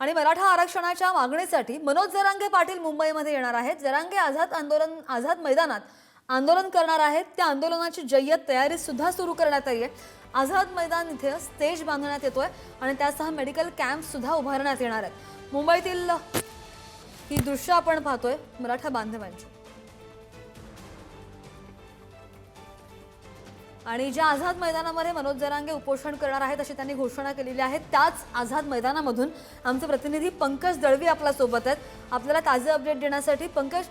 आणि मराठा आरक्षणाच्या मागणीसाठी मनोज जरांगे पाटील मुंबईमध्ये येणार आहेत. जरांगे आझाद आंदोलन आझाद मैदानात आंदोलन करणार आहेत. त्या आंदोलनाची जय्यत तयारी सुद्धा सुरू करण्यात आली आहे आझाद मैदान इथे स्टेज बांधण्यात येतोय आणि त्यासह मेडिकल कॅम्प सुद्धा उभारण्यात येणार आहेत. मुंबईतील ही दृश्य आपण पाहतोय मराठा बांधवांची. आणि ज्या आझाद मैदानामध्ये मनोज जरांगे उपोषण करणार आहेत अशी त्यांनी घोषणा केलेली आहे त्याच आझाद मैदानामधून आमचे प्रतिनिधी पंकज दळवी आपल्यासोबत आहेत. आपल्याला ताजे अपडेट देण्यासाठी पंकज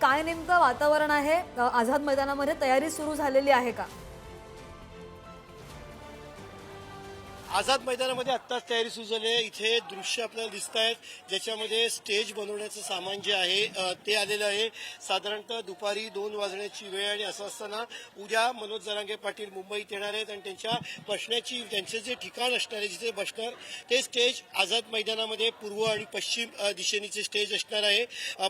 काय नेमकं वातावरण आहे आझाद मैदानामध्ये? तयारी सुरू झालेली आहे का? आझाद मैदानामध्ये आत्ताच तयारी सुरू झाली आहे. इथे दृश्य आपल्याला दिसत आहेत ज्याच्यामध्ये स्टेज बनवण्याचं सामान जे आहे ते आलेलं आहे. साधारणतः दुपारी दोन वाजण्याची वेळ आणि असं असताना उद्या मनोज जरांगे पाटील मुंबईत येणार आहेत आणि त्यांच्या बसण्याची त्यांचे जे ठिकाण असणार आहे जिथे बसणार ते स्टेज आझाद मैदानामध्ये पूर्व आणि पश्चिम दिशेनीचे स्टेज असणार आहे.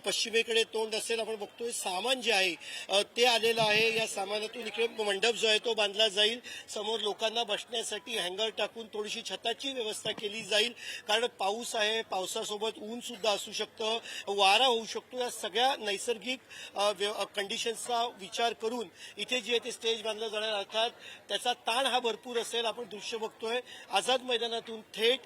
पश्चिमेकडे तोंड असेल आपण बघतोय सामान जे आहे ते आलेलं आहे. या सामानातून इकडे मंडप जो आहे तो बांधला जाईल. समोर लोकांना बसण्यासाठी हँगर टाकून थोडीशी छताची व्यवस्था केली जाईल. कारण पाऊस आहे पावसासोबत ऊन सुद्धा असू शकतं वारा होऊ शकतो. या सगळ्या नैसर्गिक व्य- कंडिशन्सचा विचार करून इथे जे आहे ते स्टेज बांधलं जाणार अर्थात त्याचा ताण हा भरपूर असेल आपण दृश्य बघतोय. आझाद मैदानातून थेट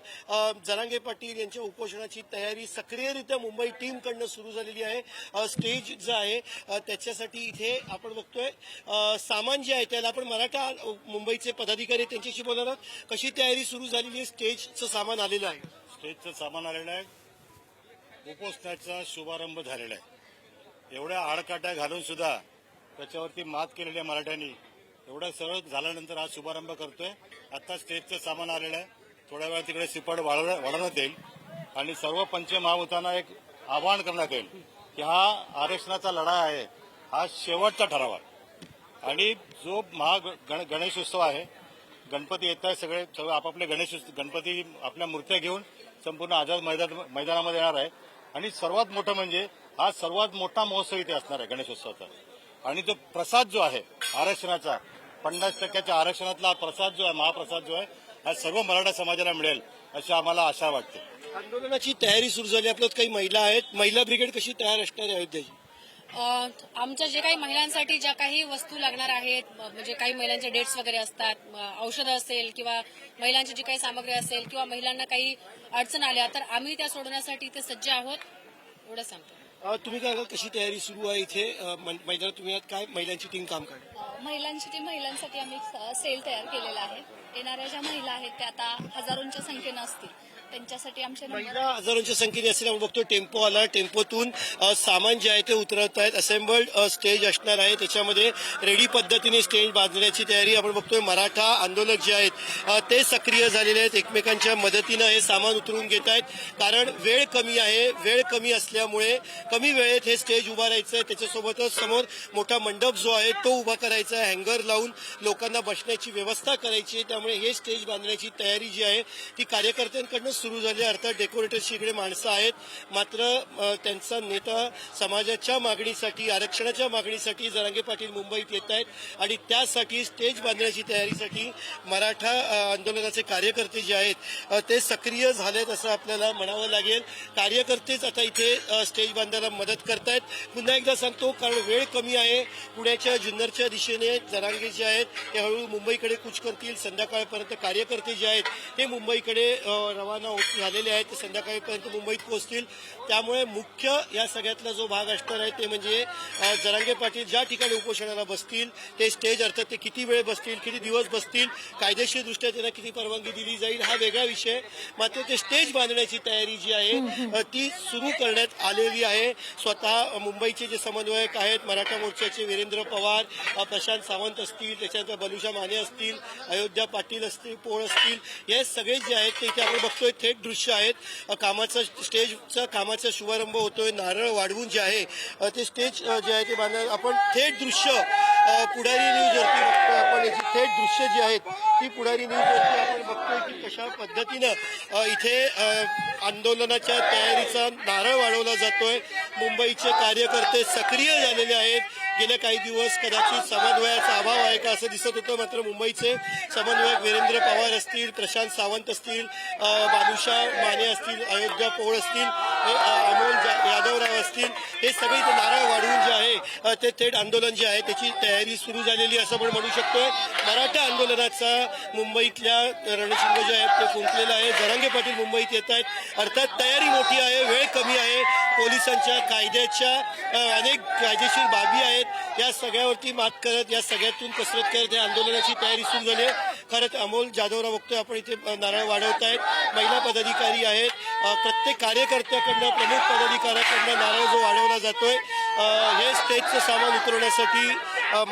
जरांगे पाटील यांच्या उपोषणाची तयारी सक्रियरित्या मुंबई टीमकडनं सुरू झालेली आहे. स्टेज जे आहे त्याच्यासाठी इथे आपण बघतोय सामान जे आहे त्याला आपण मराठा मुंबईचे पदाधिकारी त्यांच्याशी बोलणार आहोत. कशी तयारी सुरू झालेली आहे. स्टेजचं सामान आलेलं आहे. स्टेजचं सामान आलेलं आहे. उपोषणाचा शुभारंभ झालेला आहे. एवढ्या आडकाट्या घालून सुद्धा त्याच्यावरती मात केलेली आहे मराठ्यांनी. एवढं सरळ झाल्यानंतर हा शुभारंभ करतोय. आता स्टेजचं सामान आलेलं आहे. थोड्या वेळा तिकडे सिपाट वाढव- वाढवण्यात येईल. आणि सर्व पंचमहाभूतांना एक आवाहन करण्यात येईल की हा आरक्षणाचा लढा आहे. हा शेवटचा ठराव आहे. आणि जो महा गण- गणेशोत्सव आहे गणपती येत आहे सगळे सगळे आपापले गणेश गणपती आपल्या मूर्त्या घेऊन संपूर्ण आझाद मैदान मैदानामध्ये येणार आहे. आणि सर्वात मोठं म्हणजे हा सर्वात मोठा महोत्सव इथे असणार आहे गणेशोत्सवाचा आणि तो प्रसाद जो आहे आरक्षणाचा पन्नास टक्क्याच्या आरक्षणातला हा प्रसाद जो आहे महाप्रसाद जो आहे हा सर्व मराठा समाजाला मिळेल अशी आम्हाला आशा वाटते. आंदोलनाची तयारी सुरू झाली. आपल्यात काही महिला आहेत. महिला ब्रिगेड कशी तयार असणार आहे अयोध्येची? आमच्या जे काही महिलांसाठी ज्या काही वस्तू लागणार आहेत म्हणजे काही महिलांचे डेट्स वगैरे असतात औषधं असेल किंवा महिलांची जी काही सामग्री असेल किंवा महिलांना काही अडचण आल्या तर आम्ही त्या सोडवण्यासाठी इथे सज्ज आहोत. एवढं सांगतो. तुम्ही काय कशी तयारी सुरू आहे इथे? मैदानात तुम्ही आहात काय महिलांची टीम काम करणार महिलांची ती महिलांसाठी आम्ही एक सेल तयार केलेला आहे. येणाऱ्या ज्या महिला आहेत त्या आता हजारोंच्या संख्येनं असतील. त्यांच्यासाठी आमचे नंबर महिला हजारोंच्या संख्येने असेल आपण बघतो. टेम्पो आला. टेम्पोतून सामान जे आहे ते उतरवत आहेत. असेंबल्ड स्टेज असणार आहे. त्याच्यामध्ये रेडी पद्धतीने स्टेज बांधण्याची तयारी आपण बघतोय. मराठा आंदोलक जे आहेत ते सक्रिय झालेले आहेत. एकमेकांच्या मदतीनं हे सामान उतरवून घेत आहेत. कारण वेळ कमी आहे. वेळ कमी असल्यामुळे कमी वेळेत हे स्टेज उभारायचं आहे. त्याच्यासोबतच समोर मोठा मंडप जो आहे तो उभा करायचा आहे. हँगर लावून लोकांना बसण्याची व्यवस्था करायची आहे. त्यामुळे हे स्टेज बांधण्याची तयारी जी आहे ती कार्यकर्त्यांकडनं सुरू झाली. अर्थात डेकोरेटर्सची इकडे माणसं आहेत. मात्र त्यांचा नेता समाजाच्या मागणीसाठी आरक्षणाच्या मागणीसाठी जरांगे पाटील मुंबईत येत आहेत. आणि त्यासाठी स्टेज बांधण्याची तयारीसाठी मराठा आंदोलनाचे कार्यकर्ते जे आहेत ते सक्रिय झालेत असं आपल्याला म्हणावं लागेल. कार्यकर्तेच आता इथे स्टेज बांधायला मदत करतायत. पुन्हा एकदा सांगतो कारण वेळ कमी आहे. पुण्याच्या जुन्नरच्या दिशेने जरांगे जे आहेत ते हळूहळू मुंबईकडे कूच करतील. संध्याकाळपर्यंत कार्यकर्ते जे आहेत ते मुंबईकडे रवाना झालेले आहेत ते संध्याकाळपर्यंत मुंबईत पोहोचतील. त्यामुळे मुख्य या सगळ्यातला जो भाग असणार आहे ते म्हणजे जरांगे पाटील ज्या ठिकाणी उपोषणाला बसतील ते स्टेज अर्थात ते किती वेळ बसतील किती दिवस बसतील कायदेशीरदृष्ट्या त्यांना किती परवानगी दिली जाईल हा वेगळा विषय. मात्र ते स्टेज बांधण्याची तयारी जी आहे ती सुरू करण्यात आलेली आहे. स्वतः मुंबईचे जे समन्वयक आहेत मराठा मोर्चाचे वीरेंद्र पवार प्रशांत सावंत असतील त्याच्यानंतर बलुषा माने असतील अयोध्या पाटील असतील पोळ असतील हे सगळे जे आहेत ते इथे आपण बघतोय. थेट दृश्य आहेत. कामाचा स्टेजचा कामाचा शुभारंभ होतोय. नारळ वाढवून जे आहे ते स्टेज जे आहे ते बांधणार. आपण थेट दृश्य पुढारी न्यूजवरती आपण. याची थेट दृश्य जी आहेत ती पुढारी न्यूजवरती आपण बघतोय की कशा पद्धतीनं इथे आंदोलनाच्या तयारीचा नारळ वाढवला जातोय. मुंबईचे कार्यकर्ते सक्रिय झालेले आहेत. गेले काही दिवस कदाचित समन्वयाचा अभाव आहे का असं दिसत होतं. मात्र मुंबईचे समन्वयक वीरेंद्र पवार असतील प्रशांत सावंत असतील अ, माने असतील अयोध्या पोळ असतील अमोल जा- यादवराव असतील हे सगळे इथे नारळ वाढवून जे आहे ते थेट आंदोलन जे आहे त्याची तयारी सुरू झालेली असं आपण म्हणू शकतोय. मराठा आंदोलनाचा मुंबईतल्या रणशिंग जे आहेत ते फुंकलेलं आहे जरांगे पाटील मुंबईत येत आहेत. अर्थात तयारी मोठी आहे वेळ कमी आहे. पोलिसांच्या कायद्याच्या अनेक कायदेशीर बाबी आहेत. या सगळ्यावरती मात करत या सगळ्यातून कसरत करत या आंदोलनाची तयारी सुरू झाली आहे. खरंच अमोल जाधवराव बघतोय आपण इथे नारळ वाढवत आहेत महिला पदाधिकारी आहेत. प्रत्येक कार्यकर्त्याकडनं प्रमुख पदाधिकाऱ्याकडनं नारळ जो वाढवला जातोय हे स्टेजचं सामान उतरवण्यासाठी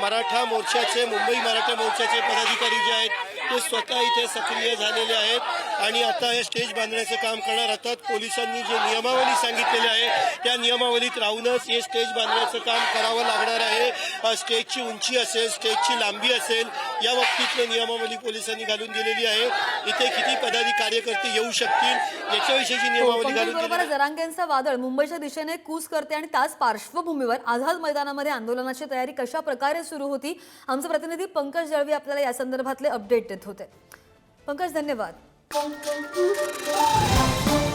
मराठा मोर्चाचे मुंबई मराठा मोर्चाचे पदाधिकारी जे आहेत ते स्वतः इथे सक्रिय झालेले आहेत. आणि आता हे स्टेज बांधण्याचं काम करणार अर्थात पोलिसांनी जे नियमावली सांगितलेली आहे त्या नियमावलीत राहूनच हे स्टेज बांधण्याचं काम करावं लागणार आहे. स्टेजची उंची असेल स्टेजची लांबी असेल या बाबतीतली नियमावली पोलिसांनी घालून दिलेली आहे. इथे किती पदाधिकारी कार्यकर्ते येऊ शकतील याच्याविषयीची नियमावली घालून बरोबर जरांगेंचं वादळ मुंबईच्या दिशेने कूच करते आणि त्याच पार्श्वभूमीवर आझाद मैदानामध्ये आंदोलनाची तयारी कशा प्रकारे सुरू होती? आमचे प्रतिनिधी पंकज दळवी आपल्याला या संदर्भातले अपडेट देत होते. पंकज धन्यवाद. Pum, pum, pum, pum.